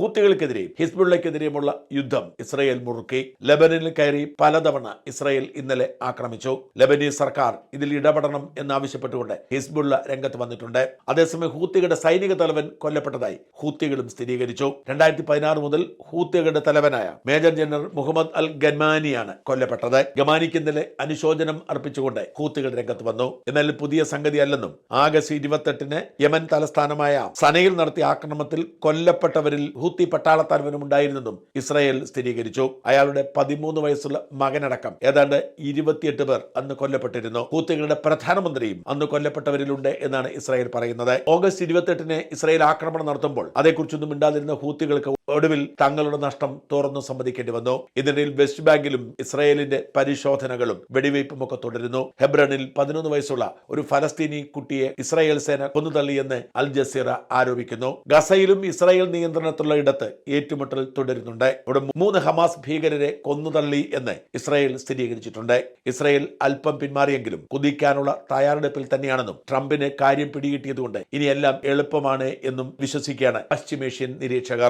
ഹൂത്തികൾക്കെതിരെയും ഹിസ്ബുള്ളയ്ക്കെതിരെയുമുള്ള യുദ്ധം ഇസ്രയേൽ മുറുക്കി. ലെബനനിൽ കയറി പലതവണ ഇസ്രയേൽ ഇന്നലെ ആക്രമിച്ചു. ലബനീസ് സർക്കാർ ഇതിൽ ഇടപെടണം എന്നാവശ്യപ്പെട്ടുകൊണ്ട് ഹിസ്ബുള്ള രംഗത്ത് വന്നിട്ടുണ്ട്. അതേസമയം ഹൂത്തികളുടെ സൈനിക തലവൻ കൊല്ലപ്പെട്ടതായി ഹൂത്തികളും സ്ഥിരീകരിച്ചു. രണ്ടായിരത്തി പതിനാറ് മുതൽ ഹൂത്തികളുടെ തലവനായ മേജർ ജനറൽ മുഹമ്മദ് അൽ ഗമാനിയാണ് കൊല്ലപ്പെട്ടത്. ഗമാനിക്ക് ഇന്നലെ അനുശോചനം അർപ്പിച്ചുകൊണ്ട് ഹൂത്തികൾ രംഗത്ത് വന്നു. എന്നാൽ പുതിയ സംഗതി അല്ലെന്നും ആഗസ്റ്റ് ഇരുപത്തെട്ടിന് യമൻ തലസ്ഥാനമായ സനയിൽ നടത്തിയ ആക്രമണത്തിൽ കൊല്ലപ്പെട്ടവരിൽ ഹൂത്തി പട്ടാളത്തലവനും ഉണ്ടായിരുന്നെന്നും ഇസ്രായേൽ സ്ഥിരീകരിച്ചു. അയാളുടെ പതിമൂന്ന് വയസ്സുള്ള മകനടക്കം. ഏതാണ്ട് ഇരുപത്തിയെട്ട് പേർ അന്ന് കൊല്ലപ്പെട്ടിരുന്നു. ഹൂത്തികളുടെ പ്രധാനമന്ത്രിയും അന്ന് കൊല്ലപ്പെട്ടവരിലുണ്ട് എന്നാണ് ഇസ്രായേൽ പറയുന്നത്. ഓഗസ്റ്റ് ഇരുപത്തെട്ടിന് ഇസ്രായേൽ ആക്രമണം നടത്തുമ്പോൾ അതേക്കുറിച്ചൊന്നും മിണ്ടാതിരുന്ന ഹൂത്തികൾക്ക് ഒടുവിൽ തങ്ങളുടെ നഷ്ടം തുറന്നു സമ്മതിക്കേണ്ടി വന്നു. ഇതിനിടയിൽ വെസ്റ്റ് ബാങ്കിലും ഇസ്രായേലിന്റെ പരിശോധനകളും വെടിവയ്പും ഒക്കെ തുടരുന്നു. ഹെബ്രണിൽ പതിനൊന്ന് വയസ്സുള്ള ഒരു ഫലസ്തീനി കുട്ടിയെ ഇസ്രായേൽ സേന കൊന്നുതള്ളിയെന്ന് അൽ ജസീറ ആരോപിക്കുന്നു. ഗസയിലും ഇസ്രായേൽ നിയന്ത്രണത്തിലുള്ള ഇടത്ത് ഏറ്റുമുട്ടൽ തുടരുന്നുണ്ട്. ഇവിടെ മൂന്ന് ഹമാസ് ഭീകരരെ കൊന്നുതള്ളി എന്ന് ഇസ്രായേൽ സ്ഥിരീകരിച്ചിട്ടുണ്ട്. ഇസ്രായേൽ അല്പം പിന്മാറിയെങ്കിലും കുതിക്കാനുള്ള തയ്യാറെടുപ്പിൽ തന്നെയാണെന്നും ട്രംപിന് കാര്യം പിടികിട്ടിയതുകൊണ്ട് ഇനിയെല്ലാം എളുപ്പമാണ് എന്നും വിശ്വസിക്കുകയാണ് പശ്ചിമേഷ്യൻ നിരീക്ഷകർ.